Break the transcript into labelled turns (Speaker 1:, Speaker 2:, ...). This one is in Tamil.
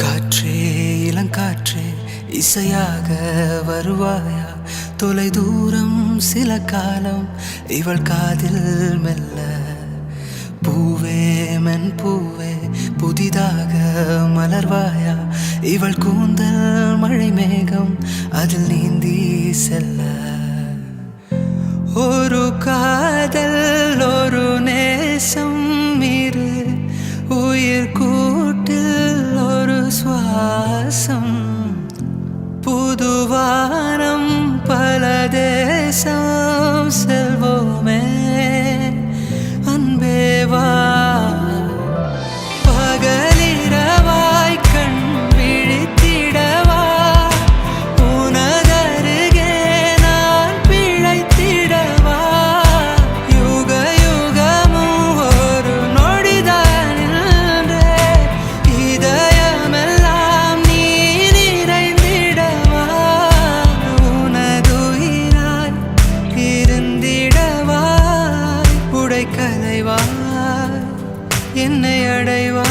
Speaker 1: காற்றே இளங்காற்றே இசையாக வருவாயா? தொலை தூரம் சில காலம் இவள் காதில் மெல்ல. பூவே மென் பூவே புதிதாக மலர்வாயா? இவள் கூந்தல் மழை மேகம் அதில் நீந்தி செல்ல. ஒரு காதல் ஒரு நேசம் சுவாசம் புதுவா என்னை அடைவா